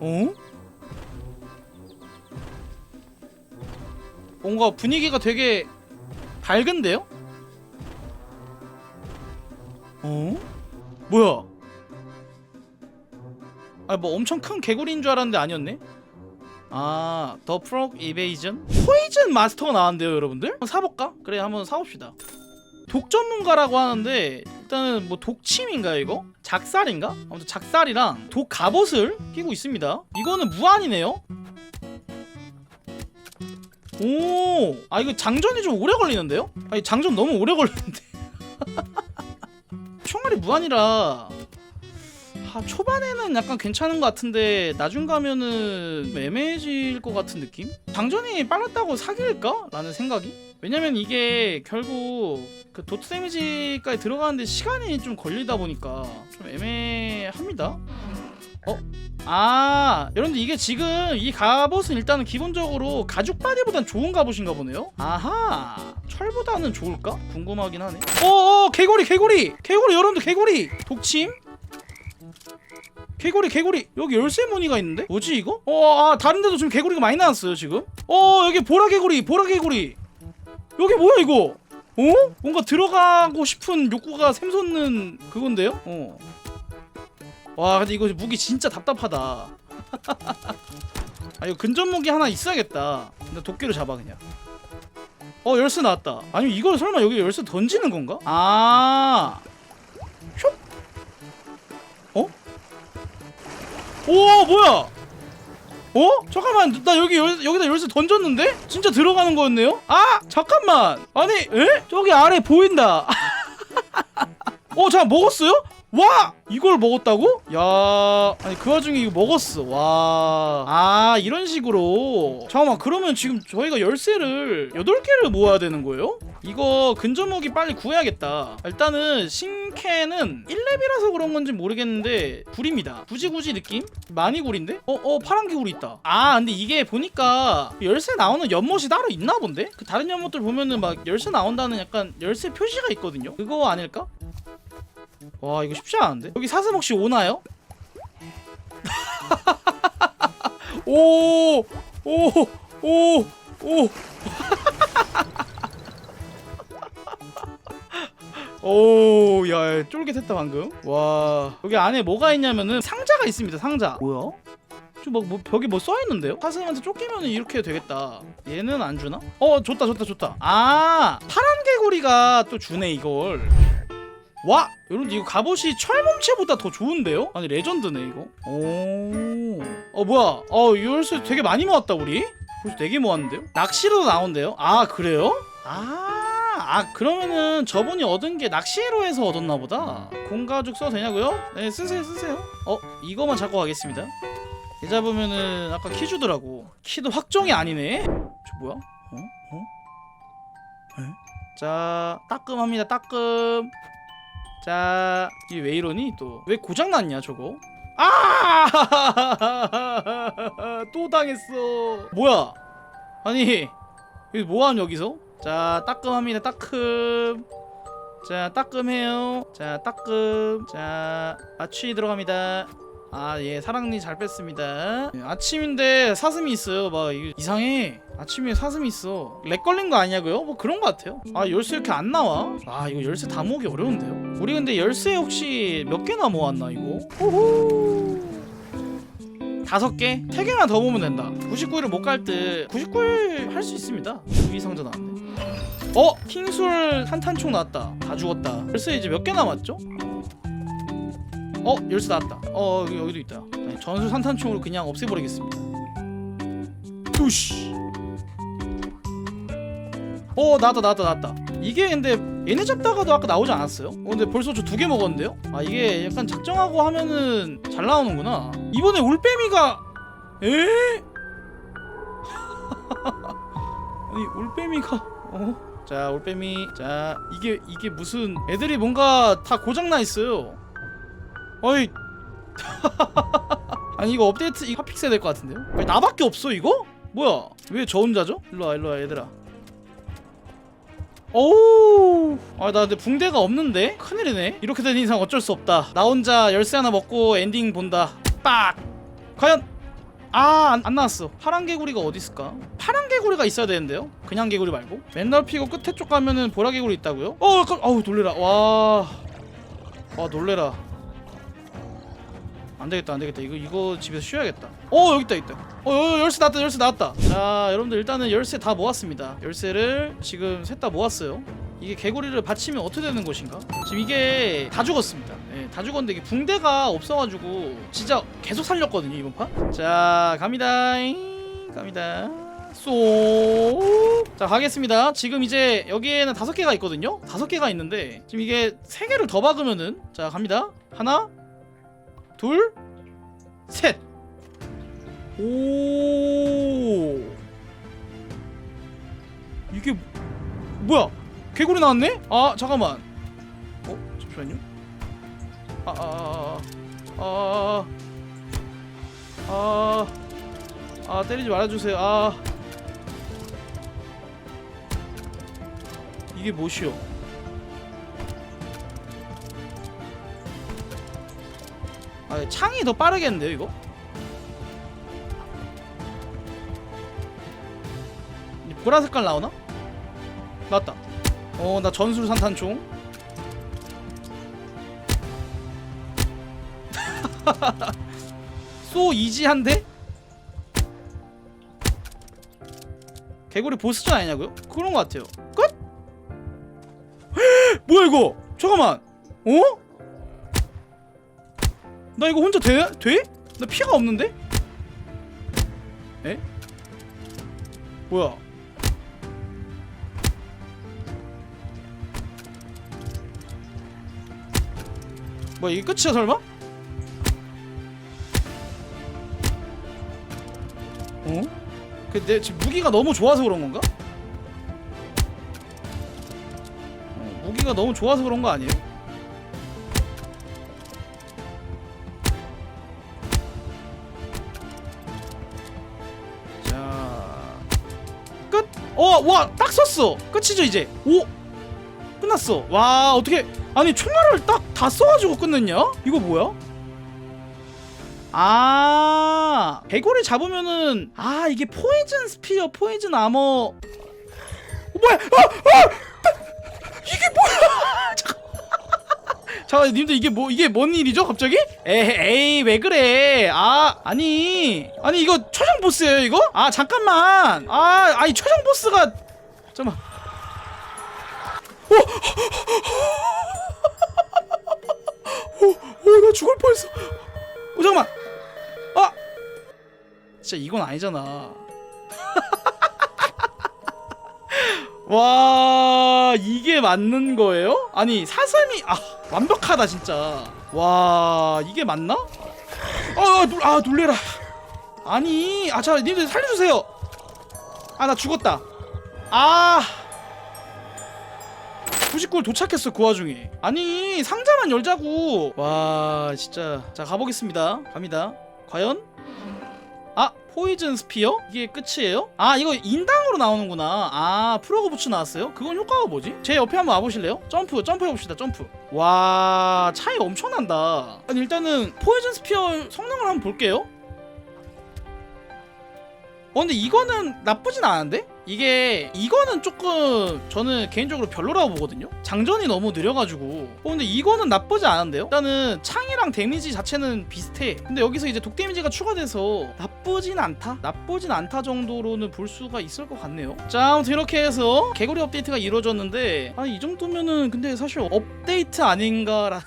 어? 뭔가 분위기가 되게 밝은데요? 어? 뭐야? 아 뭐 엄청 큰 개구리인 줄 알았는데 아니었네? 아, 더 프록 이베이전? 포이즌 마스터가 나왔는데요, 여러분들? 한번 사볼까? 그래, 한번 사봅시다. 독 전문가라고 하는데 일단은 뭐 독침인가요, 이거? 작살인가? 아무튼 작살이랑 독 갑옷을 끼고 있습니다. 이거는 무한이네요. 오, 아 이거 장전이 좀 오래 걸리는데요? 아니 장전 너무 오래 걸리는데. 총알이 무한이라 아, 초반에는 약간 괜찮은 것 같은데 나중 가면은 애매해질 것 같은 느낌? 장전이 빨랐다고 사귈까? 라는 생각이? 왜냐면 이게 결국 그 도트 데미지까지 들어가는데 시간이 좀 걸리다 보니까 좀 애매합니다. 어? 아 여러분들 이게 지금 이 갑옷은 일단은 기본적으로 가죽 바디보단 좋은 갑옷인가 보네요 아하 철보다는 좋을까? 궁금하긴 하네 어어 개구리 개구리 개구리 여러분들 개구리 독침 개구리 개구리 여기 열쇠 무늬가 있는데 뭐지 이거? 어아 다른 데도 지금 개구리가 많이 나왔어요 지금 어 여기 보라 개구리 보라 개구리 여기 뭐야 이거 어? 뭔가 들어가고 싶은 욕구가 샘솟는 그건데요? 어. 와 근데 이거 무기 진짜 답답하다 아 이거 근접 무기 하나 있어야겠다 근데 도끼로 잡아 그냥 어 열쇠 나왔다 아니 이걸 설마 여기 열쇠 던지는 건가? 아 슉? 오 뭐야 어? 잠깐만 나 여기 열, 여기다 열쇠 던졌는데? 진짜 들어가는 거였네요? 아 잠깐만 아니 에? 저기 아래 보인다 어 잠깐 먹었어요? 와 이걸 먹었다고? 야 아니 그 와중에 이거 먹었어 와 아 이런 식으로 잠깐만 그러면 지금 저희가 열쇠를 8개를 모아야 되는 거예요? 이거 근접무기 빨리 구해야겠다 일단은 신캐는 1렙이라서 그런 건지 모르겠는데 굳이 굳이 느낌? 많이 구린데? 어 어 파란 개구리 있다 아 근데 이게 보니까 열쇠 나오는 연못이 따로 있나 본데? 그 다른 연못들 보면은 막 열쇠 나온다는 약간 열쇠 표시가 있거든요 그거 아닐까? 와 이거 쉽지 않은데? 여기 사슴 혹시 오나요? 오! 오! 오! 오! 오, 야, 쫄깃했다 방금. 와, 여기 안에 뭐가 있냐면은 상자가 있습니다. 상자. 뭐야? 지금 뭐, 뭐 벽에 뭐 써 있는데요? 사슴한테 쫓기면 이렇게 되겠다. 얘는 안 주나? 어, 좋다, 좋다, 좋다. 아, 파란 개구리가 또 주네 이걸. 와! 여러분 이거 갑옷이 철몸체보다 더 좋은데요? 아니 레전드네 이거 오... 어 뭐야 어 열쇠 되게 많이 모았다 우리 벌써 4개 모았는데요? 낚시로도 나온대요? 아 그래요? 아, 아 그러면은 저분이 얻은 게 낚시로에서 얻었나 보다 공가죽 써도 되냐고요? 네 쓰세요 쓰세요 어 이거만 잡고 가겠습니다 얘 잡으면은 아까 키 주더라고 키도 확정이 아니네 저 뭐야? 어? 어? 에? 자 따끔합니다 따끔 자, 이게 왜 이러니 또? 왜 고장 났냐 저거? 아! 또 당했어. 뭐야? 아니, 여기 뭐함 여기서? 자, 따끔합니다. 따끔. 자, 따끔해요. 자, 따끔. 자, 마취 들어갑니다. 아, 예, 사랑니 잘 뺐습니다. 예, 아침인데 사슴이 있어요. 막 이상해. 아침에 사슴이 있어. 렉 걸린 거 아니냐고요? 뭐 그런 거 같아요. 아, 열쇠 이렇게 안 나와? 아, 이거 열쇠 다 모으기 어려운데요? 우리 근데 열쇠 혹시 몇 개나 모았나 이거? 호호. 다섯 개? 세 개만 더 모으면 된다. 99일을 못 갈 때 99일 할 수 있습니다. 위 상자 나왔네. 어? 킹술 한탄총 나왔다. 다 죽었다. 열쇠 이제 몇 개 남았죠? 어 열쇠 나왔다 어 여기, 여기도 있다 네, 전술 산탄총으로 그냥 없애버리겠습니다 푸시 어 나왔다 나왔다 나왔다 이게 근데 얘네 잡다가도 아까 나오지 않았어요? 어 근데 벌써 저 두 개 먹었는데요? 아 이게 약간 작정하고 하면은 잘 나오는구나 이번에 올빼미가 에? 아니 올빼미가 어? 자 올빼미 자 이게 이게 무슨 애들이 뭔가 다 고장나 있어요 어이 아니 이거 업데이트 이거 핫픽스 해야 될 것 같은데요? 왜 나밖에 없어 이거? 뭐야 왜 저 혼자죠? 일로와 일로와 얘들아 오우 아나 근데 붕대가 없는데? 큰일이네 이렇게 된 이상 어쩔 수 없다 나 혼자 열쇠 하나 먹고 엔딩 본다 빡 과연 아, 안, 안 나왔어. 파란 개구리가 어디 있을까? 파란 개구리가 있어야 되는데요. 그냥 개구리 말고. 맨날 피고 끝에 쪽 가면은 보라 개구리 있다고요? 어, 깜, 아우 놀래라. 와, 와 놀래라. 안 되겠다, 안 되겠다. 이거 이거 집에서 쉬어야겠다. 어, 여기 있다, 있다. 어, 여- 열쇠 나왔다, 열쇠 나왔다. 자, 여러분들 일단은 열쇠 다 모았습니다. 열쇠를 지금 셋 다 모았어요. 이게 개구리를 받치면 어떻게 되는 것인가? 지금 이게 다 죽었습니다. 예, 다 죽었는데 이게 붕대가 없어가지고 진짜 계속 살렸거든요 이번 판. 자 갑니다. 잉, 갑니다. 쏘. 자 가겠습니다. 지금 이제 여기에는 다섯 개가 있거든요. 다섯 개가 있는데 지금 이게 세 개를 더 박으면은 자 갑니다. 하나, 둘, 셋. 오. 이게 뭐야? 개구리 나왔네? 아 잠깐만. 어 잠시만요. 아아아아아 아, 아, 아, 아, 때리지 말아주세요. 아 이게 뭐시오? 아 창이 더 빠르겠는데요 이거? 이 보라 색깔 나오나? 맞다. 어 나 전술 산탄총 쏘 이지한데? 개구리 보스전 아니냐고요? 그런 것 같아요 끝? 뭐야 이거 잠깐만 어? 나 이거 혼자 돼? 돼? 나 피가 없는데? 에? 뭐야 뭐야 이게 끝이야 설마? 어? 그내 지금 무기가 너무 좋아서 그런 건가? 어, 무기가 너무 좋아서 그런 거 아니에요? 어! 와! 딱 썼어! 끝이죠 이제! 오! 끝났어! 와 어떻게 아니 총알을 딱 다 써가지고 끝냈냐? 이거 뭐야? 아 개구리 잡으면은 아 이게 포이즌 스피어 포이즌 아머 어, 뭐야 아, 아! 이게 뭐야 잠깐 잠깐 님들 이게 뭐 이게 뭔 일이죠 갑자기? 에이, 왜 그래? 아 아니 아니 이거 최종 보스예요 이거? 아 잠깐만. 아 아니 최종 보스가 잠깐만. 어나 죽을 뻔했어. 어 잠깐만. 아! 진짜 이건 아니잖아 와 이게 맞는 거예요? 아니 사슴이 아 완벽하다 진짜. 와 이게 맞나? 아, 놀, 아 놀래라. 아니 아자 님들 살려주세요. 아 나 죽었다. 아. 99를 도착했어 그 와중에. 아니 상자만 열자고. 와 진짜. 자 가보겠습니다. 갑니다. 과연? 아 포이즌 스피어? 이게 끝이에요? 아 이거 인당으로 나오는구나. 아 프로그 부츠 나왔어요? 그건 효과가 뭐지? 제 옆에 한번 와보실래요? 점프 점프 해봅시다 점프. 와 차이 엄청난다. 아니 일단은 포이즌 스피어 성능을 한번 볼게요. 어 근데 이거는 나쁘진 않은데? 이게 이거는 조금 저는 개인적으로 별로라고 보거든요? 장전이 너무 느려가지고. 어 근데 이거는 나쁘지 않은데요? 일단은 창이 랑 데미지 자체는 비슷해. 근데 여기서 이제 독 데미지가 추가돼서 나쁘진 않다? 나쁘진 않다 정도로는 볼 수가 있을 것 같네요. 자 아무튼 이렇게 해서 개구리 업데이트가 이루어졌는데 아 이 정도면은 근데 사실 업데이트 아닌가라